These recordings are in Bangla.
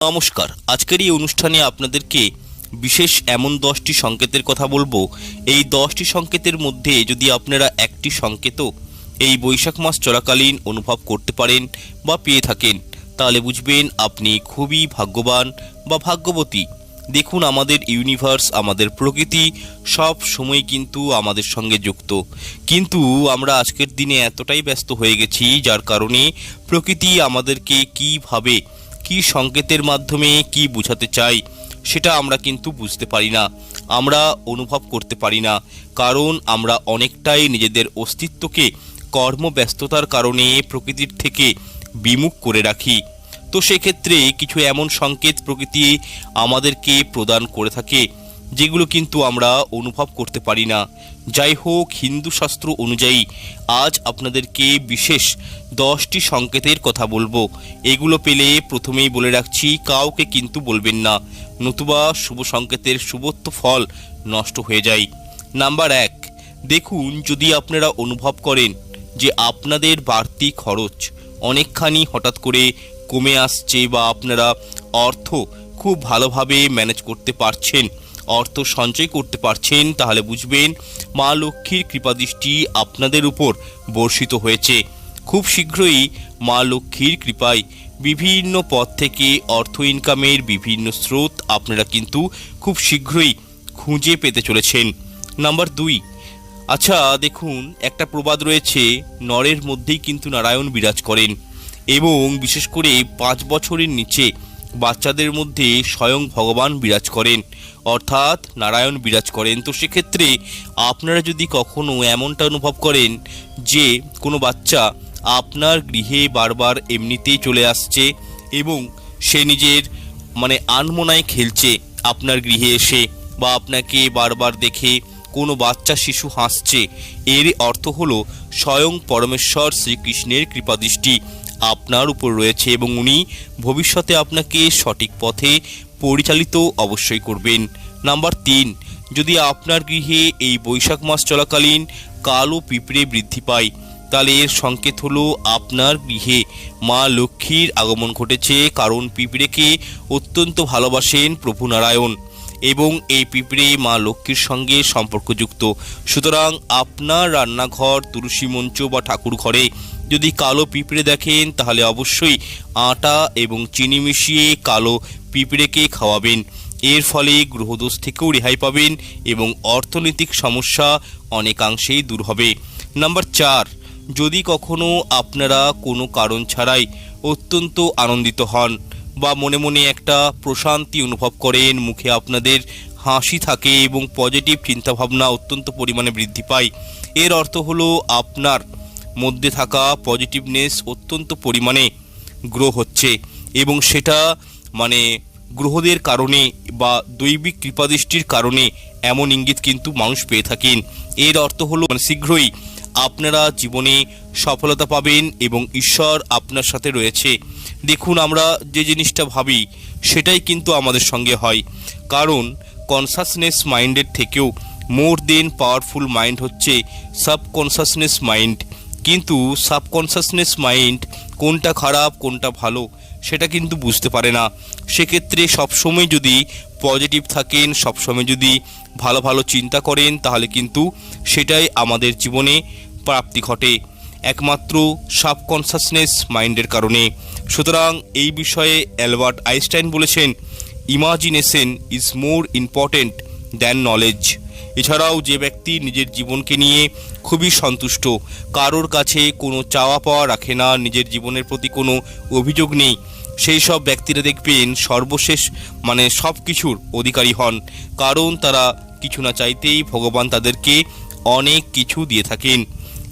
নমস্কার। আজকের এই অনুষ্ঠানে আপনাদেরকে বিশেষ এমন দশটি সংকেতের কথা বলব। এই দশটি সংকেতের মধ্যে যদি আপনারা একটি সংকেতও এই বৈশাখ মাস চলাকালীন অনুভব করতে পারেন বা পেয়ে থাকেন, তাহলে বুঝবেন আপনি খুবই ভাগ্যবান বা ভাগ্যবতী। দেখুন আমাদের ইউনিভার্স আমাদের প্রকৃতি সব সময় কিন্তু আমাদের সঙ্গে যুক্ত। কিন্তু আমরা আজকের দিনে এতটাই ব্যস্ত হয়ে গেছি, যার কারণে প্রকৃতি আমাদেরকে কীভাবে কি সংকেতের মাধ্যমে কি বোঝাতে চাই, সেটা আমরা কিন্তু বুঝতে পারি না। আমরা অনুভব করতে পারি না, কারণ আমরা অনেকটাই নিজেদের অস্তিত্বকে কর্মব্যস্ততার কারণে প্রকৃতির থেকে বিমুখ করে রাখি। তো সেক্ষেত্রে কিছু এমন সংকেত প্রকৃতি আমাদেরকে প্রদান করে থাকে যেগুলো কিন্তু আমরা অনুভব করতে পারি না। যাই হোক, হিন্দু শাস্ত্র অনুযায়ী আজ আপনাদেরকে বিশেষ দশটি সংকেতের কথা বলব। এগুলো পেলে প্রথমেই বলে রাখছি, কাউকে কিন্তু বলবেন না। নতুবা শুভ সংকেতের শুভত্ব ফল নষ্ট হয়ে যায়। নাম্বার এক, দেখুন, যদি আপনারা অনুভব করেন যে আপনাদের বাড়তি খরচ অনেকখানি হঠাৎ করে কমে আসছে বা আপনারা অর্থ খুব ভালোভাবে ম্যানেজ করতে পারছেন অর্থ সঞ্চয় করতে পারছেন, তাহলে বুঝবেন মা লক্ষ্মীর কৃপাদৃষ্টি আপনাদের উপর বর্ষিত হয়েছে। খুব শীঘ্রই মা লক্ষ্মীর কৃপায় বিভিন্ন পথ থেকে অর্থ ইনকামের বিভিন্ন স্রোত আপনারা কিন্তু খুব শীঘ্রই খুঁজে পেতে চলেছেন। নাম্বার দুই আচ্ছা দেখুন, একটা প্রবাদ রয়েছে, নরের মধ্যেই কিন্তু নারায়ণ বিরাজ করেন এবং বিশেষ করে পাঁচ বছরের নিচে বাচ্চাদের মধ্যে স্বয়ং ভগবান বিরাজ করেন, অর্থাৎ নারায়ণ বিরাজ করেন। তো সেক্ষেত্রে আপনারা যদি কখনো এমনটা অনুভব করেন যে কোনো বাচ্চা আপনার গৃহে বারবার এমনিতেই চলে আসছে এবং সে নিজের মানে আনমনায় খেলছে আপনার গৃহে এসে বা আপনাকে বারবার দেখে কোনো বাচ্চা শিশু হাসছে, এর অর্থ হলো স্বয়ং পরমেশ্বর শ্রীকৃষ্ণের কৃপাদৃষ্টি। আপনার উপর রয়েছে এবং উনি ভবিষ্যতে আপনাকে সঠিক পথে পরিচালিত অবশ্যই করবেন। নাম্বার তিন, যদি আপনার গৃহে এই বৈশাখ মাস চলাকালীন কালো পিঁপড়ে বৃদ্ধি পায়, তাহলে এর সংকেত হলো আপনার গৃহে মা লক্ষ্মীর আগমন ঘটেছে, কারণ পিঁপড়েকে অত্যন্ত ভালোবাসেন প্রভু নারায়ণ। এবং এই পিঁপড়ে মা লক্ষ্মীর সঙ্গে সম্পর্কযুক্ত। সুতরাং আপনার রান্নাঘর, তুলসী মঞ্চ বা ঠাকুর ঘরে যদি কালো পিঁপড়ে দেখেন, তাহলে অবশ্যই আটা এবং চিনি মিশিয়ে কালো পিঁপড়েকে খাওয়াবেন। এর ফলে গ্রহদোষ থেকেও রেহাই পাবেন এবং অর্থনৈতিক সমস্যা অনেকাংশেই দূর হবে। নাম্বার চার, যদি কখনো আপনারা কোনো কারণ ছাড়াই অত্যন্ত আনন্দিত হন বা মনে মনে একটা প্রশান্তি অনুভব করেন। মুখে আপনাদের হাসি থাকে এবং পজিটিভ চিন্তাভাবনা অত্যন্ত পরিমাণে বৃদ্ধি পায়। এর অর্থ হলো আপনার মধ্যে থাকা পজিটিভনেস অত্যন্ত পরিমাণে গ্রো হচ্ছে এবং সেটা মানে গ্রহদের কারণে বা দৈবিক কৃপাদৃষ্টির কারণে এমন ইঙ্গিত কিন্তু মানুষ পেয়ে থাকেন। এর অর্থ হলো মানে শীঘ্রই আপনারা জীবনে সফলতা পাবেন এবং ঈশ্বর আপনার সাথে রয়েছে। দেখুন, আমরা যে জিনিসটা ভাবি, সেটাই কিন্তু আমাদের সঙ্গে হয়। কারণ কনসাসনেস মাইন্ডের থেকেও মোর দেন পাওয়ারফুল মাইন্ড হচ্ছে সাবকনসাসনেস মাইন্ড কিন্তু সাবকনসাসনেস মাইন্ড কোনটা খারাপ, কোনটা ভালো, সেটা কিন্তু বুঝতে পারে না। সেক্ষেত্রে সবসময় যদি পজিটিভ থাকেন, সবসময় যদি ভালো ভালো চিন্তা করেন, তাহলে কিন্তু সেটাই আমাদের জীবনে প্রাপ্তি ঘটে। একমাত্র সাবকনসাসনেস মাইন্ডের কারণে। সুতরাং এই বিষয়ে অ্যালবার্ট আইনস্টাইন বলেছেন imagination is more important than knowledge এছাড়াও যে ব্যক্তি নিজের জীবনকে নিয়ে খুবই সন্তুষ্ট, কারোর কাছে কোনো চাওয়া পাওয়া রাখে না, নিজের জীবনের প্রতি কোনো অভিযোগ নেই, সেই সব ব্যক্তিরা দেখবেন সর্বশেষ মানে সব কিছুর অধিকারী হন, কারণ তারা কিছু না চাইতেই ভগবান তাদেরকে অনেক কিছু দিয়ে থাকেন।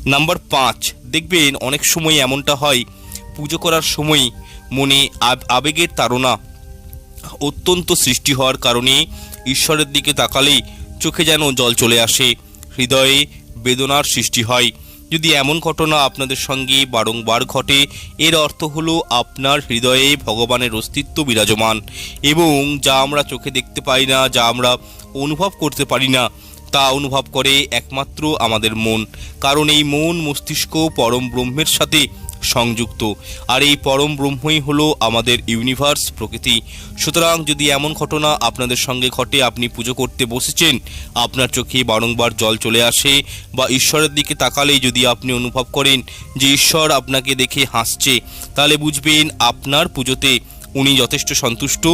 নাম্বার পাঁচ, দেখবেন অনেক সময় এমনটা হয়, পুজো করার সময় মনে আব- আবেগের তাড়না অত্যন্ত সৃষ্টি হওয়ার কারণে ঈশ্বরের দিকে তাকালেই চোখে যেন জল চলে আসে, হৃদয়ে বেদনার সৃষ্টি হয়। যদি এমন ঘটনা আপনাদের সঙ্গে বারংবার ঘটে, এর অর্থ হলো আপনার হৃদয়ে ভগবানের অস্তিত্ব বিরাজমান এবং যা আমরা চোখে দেখতে পাই না, যা আমরা অনুভব করতে পারি না। তা অনুভব করে একমাত্র আমাদের মন। কারণ এই মন মস্তিষ্ক পরম ব্রহ্মের সাথে সংযুক্ত। আর এই পরম ব্রহ্মই হলো আমাদের ইউনিভার্স প্রকৃতি। সুতরাং যদি এমন ঘটনা আপনাদের সঙ্গে ঘটে, আপনি পুজো করতে বসেছেন, আপনার চোখে বারংবার জল চলে আসে বা ঈশ্বরের দিকে তাকালেই যদি আপনি অনুভব করেন যে ঈশ্বর আপনাকে দেখে হাসছে, তাহলে বুঝবেন আপনার পুজোতে উনি যথেষ্ট সন্তুষ্ট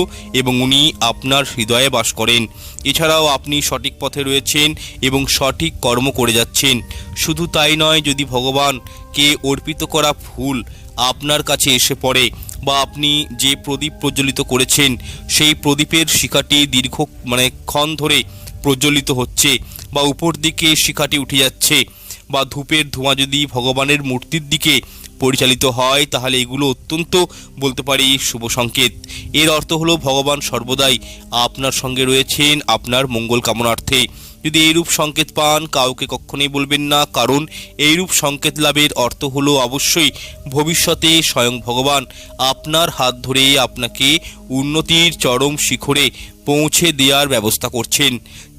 এবং উনি আপনার হৃদয়ে বাস করেন। এছাড়াও আপনি সঠিক পথে রয়েছেন এবং সঠিক কর্ম করে যাচ্ছেন। শুধু তাই নয়, যদি ভগবানকে অর্পিত করা ফুল আপনার কাছে এসে পড়ে বা আপনি যে প্রদীপ প্রজ্বলিত করেছেন, সেই প্রদীপের শিখাটি দীর্ঘ মানে ক্ষণ ধরে প্রজ্বলিত হচ্ছে বা উপর দিকে শিখাটি উঠে যাচ্ছে বা ধূপের ধোঁয়া যদি ভগবানের মূর্তির দিকে পরিচালিত হয়, তাহলে এগুলো অত্যন্ত, বলতে পারি, শুভ সংকেত। এর অর্থ হলো, ভগবান সর্বদাই আপনার সঙ্গে রয়েছেন, আপনার মঙ্গল কামনার্থে। যদি এইরূপ সংকেত পান, কাউকে কখনোই বলবেন না, কারণ এইরূপ সংকেত লাভের অর্থ হলো, অবশ্যই ভবিষ্যতে স্বয়ং ভগবান আপনার হাত ধরে আপনাকে উন্নতির চরম শিখরে পৌঁছে দেওয়ার ব্যবস্থা করছেন।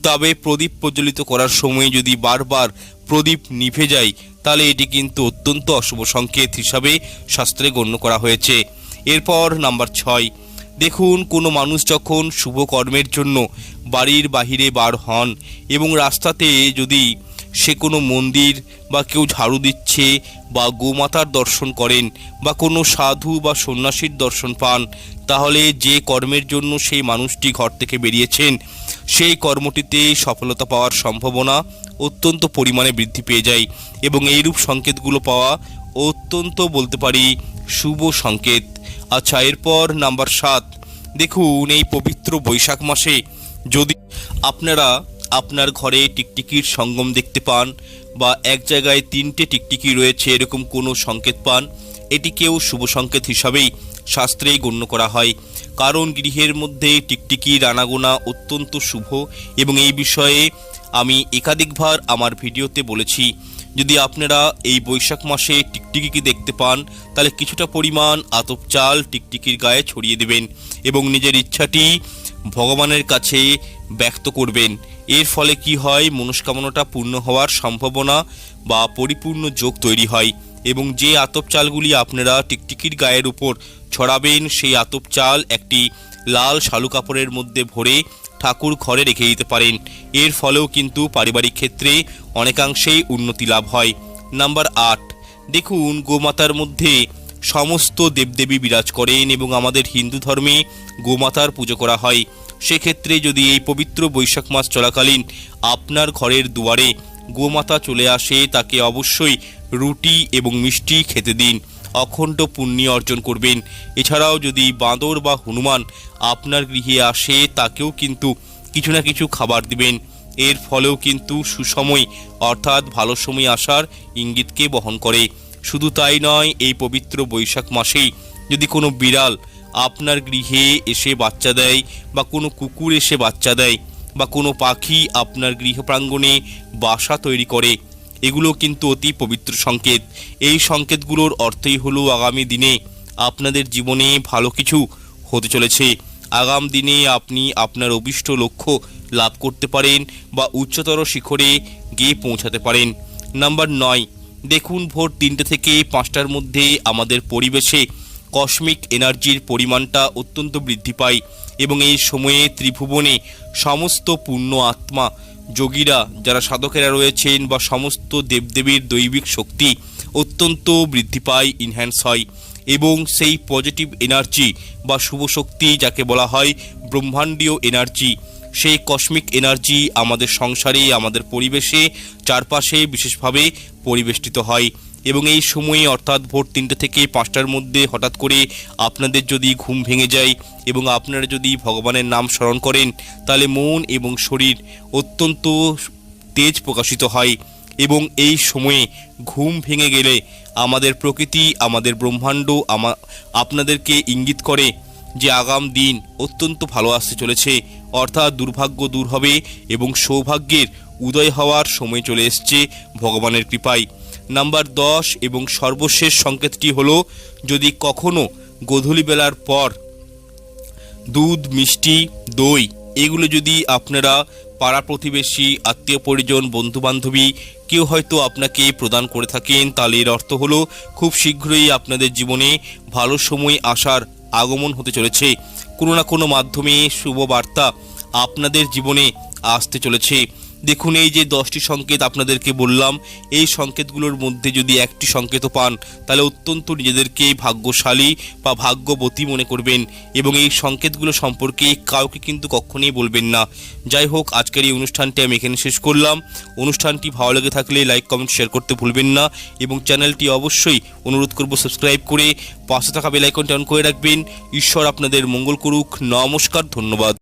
তবে প্রদীপ প্রজ্বলিত করার সময় যদি বারবার প্রদীপ নিভে যায় তাহলে এটি কিন্তু অত্যন্ত অশুভ সংকেত হিসাবে শাস্ত্রে গণ্য করা হয়েছে। এরপর নাম্বার ছয়। দেখুন, কোনো মানুষ যখন শুভ কর্মের জন্য বাড়ির বাহিরে বার হন এবং রাস্তাতে যদি সে কোনো মন্দির বা কেউ ঝাড়ু দিচ্ছে বা গোমাতার দর্শন করেন বা কোনো সাধু বা সন্ন্যাসীর দর্শন পান, তাহলে যে কর্মের জন্য সেই মানুষটি ঘর থেকে বেরিয়েছেন, সেই কর্মটিতে সফলতা পাওয়ার সম্ভাবনা অত্যন্ত পরিমাণে বৃদ্ধি পেয়ে যায় এবং এইরূপ সংকেতগুলো পাওয়া অত্যন্ত বলতে পারি শুভ সংকেত। আচ্ছা এরপর নাম্বার সাত। দেখুন, এই পবিত্র বৈশাখ মাসে যদি আপনারা আপনার ঘরে টিকটিকির সঙ্গম দেখতে পান বা এক জায়গায় তিনটে টিকটিকি রয়েছে, এরকম কোনো সংকেত পান এটিকেও শুভ সংকেত হিসাবেই শাস্ত্রে গণ্য করা হয়। কারণ গৃহের মধ্যে টিকটিকি রানাগোনা অত্যন্ত শুভ এবং এই বিষয়ে আমি একাধিকবার আমার ভিডিওতে বলেছি। যদি আপনারা এই বৈশাখ মাসে টিকটিকিকে দেখতে পান, তাহলে কিছুটা পরিমাণ আতপ চাল টিকটিকির গায়ে ছড়িয়ে দেবেন এবং নিজের ইচ্ছাটি ভগবানের কাছে ব্যক্ত করবেন। এর ফলে কি হয়, মনস্কামনাটা পূর্ণ হওয়ার সম্ভাবনা বা পরিপূর্ণ যোগ তৈরি হয় এবং যে আতপ চালগুলি আপনারা টিকটিকির গায়ের উপর ছড়াবেন, সেই আতপ চাল একটি লাল শালু কাপড়ের মধ্যে ভরে ঠাকুর ঘরে রেখে দিতে পারেন। এর ফলেও কিন্তু পারিবারিক ক্ষেত্রে অনেকাংশেই উন্নতি লাভ হয়। নাম্বার আট, দেখুন গোমাতার মধ্যে সমস্ত দেবদেবী বিরাজ করেন এবং আমাদের হিন্দু ধর্মে গোমাতার পুজো করা হয়। সেক্ষেত্রে যদি এই পবিত্র বৈশাখ মাস চলাকালীন আপনার ঘরের দুয়ারে গোমাতা চলে আসে, তাকে অবশ্যই রুটি এবং মিষ্টি খেতে দিন। অখণ্ড পুণ্য অর্জন করবেন। এছাড়াও যদি বাঁদর বা হনুমান আপনার গৃহে আসে, তাকেও কিন্তু কিছু না কিছু খাবার দিবেন। এর ফলেও কিন্তু সুসময়, অর্থাৎ ভালো সময় আসার ইঙ্গিতকে বহন করে। শুধু তাই নয়, এই পবিত্র বৈশাখ মাসেই যদি কোনো বিড়াল আপনার গৃহে এসে বাচ্চা দেয় বা কোনো কুকুর এসে বাচ্চা দেয় বা কোনো পাখি আপনার গৃহ প্রাঙ্গণে বাসা তৈরি করে এগুলো কিন্তু অতি পবিত্র সংকেত। এই সংকেতগুলোর অর্থই হলো আগামী দিনে আপনাদের জীবনে ভালো কিছু হতে চলেছে। আগাম দিনে আপনি আপনার অভিষ্ট লক্ষ্য লাভ করতে পারেন বা উচ্চতর শিখরে গিয়ে পৌঁছাতে পারেন। নাম্বার নয়, দেখুন ভোর তিনটে থেকে পাঁচটার মধ্যে আমাদের পরিবেশে কসমিক এনার্জির পরিমাণটা অত্যন্ত বৃদ্ধি পায় এবং এই সময়ে ত্রিভুবনে সমস্ত পূর্ণ আত্মা যোগীরা, যারা সাধকেরা রয়েছেন বা সমস্ত দেবদেবীর দৈবিক শক্তি অত্যন্ত বৃদ্ধি পায় ইনহ্যান্স হয় এবং সেই পজিটিভ এনার্জি বা শুভ শক্তি যাকে বলা হয় ব্রহ্মাণ্ডীয় এনার্জি সেই কসমিক এনার্জি আমাদের সংসারে, আমাদের পরিবেশে, চারপাশে বিশেষভাবে পরিবেষ্টিত হয়। এবং এই সময়ে অর্থাৎ ভোর তিনটে থেকে পাঁচটার মধ্যে হঠাৎ করে আপনাদের যদি ঘুম ভেঙে যায় এবং আপনারা যদি ভগবানের নাম স্মরণ করেন, তাহলে মন এবং শরীর অত্যন্ত তেজ প্রকাশিত হয়। এবং এই সময়ে ঘুম ভেঙে গেলে আমাদের প্রকৃতি, আমাদের ব্রহ্মাণ্ড আমা, আপনাদেরকে ইঙ্গিত করে যে আগাম দিন অত্যন্ত ভালো আসতে চলেছে। অর্থাৎ দুর্ভাগ্য দূর হবে এবং সৌভাগ্যের উদয় হওয়ার সময় চলে এসছে ভগবানের কৃপায়। নাম্বার দশ এবং সর্বশেষ সংকেতটি হলো, যদি কখনো গোধূলি বেলার পর দুধ, মিষ্টি, দই, এগুলো যদি আপনারা পাড়া প্রতিবেশী, আত্মীয় পরিজন বন্ধু বান্ধবী কেউ হয়তো আপনাকে প্রদান করে থাকেন, তাহলে এর অর্থ হলো খুব শীঘ্রই আপনাদের জীবনে ভালো সময় আসার আগমন হতে চলেছে। কোনো না কোনো মাধ্যমে শুভ বার্তা আপনাদের জীবনে আসতে চলেছে। দেখুন, এই যে দশটি সংকেত আপনাদেরকে বললাম, এই সংকেতগুলোর মধ্যে যদি একটি সংকেত পান, তাহলে অত্যন্ত নিজেদেরকে ভাগ্যশালী বা ভাগ্যবতী মনে করবেন এবং এই সংকেতগুলো সম্পর্কে কাউকে কিন্তু কখনোই বলবেন না। যাই হোক, আজকের এই অনুষ্ঠানটি আমি এখানে শেষ করলাম। অনুষ্ঠানটি ভালো লেগে থাকলে লাইক, কমেন্ট, শেয়ার করতে ভুলবেন না এবং চ্যানেলটি অবশ্যই অনুরোধ করব সাবস্ক্রাইব করে পাশে থাকা বেলাইকনটি অন করে রাখবেন। ঈশ্বর আপনাদের মঙ্গল করুক। নমস্কার, ধন্যবাদ।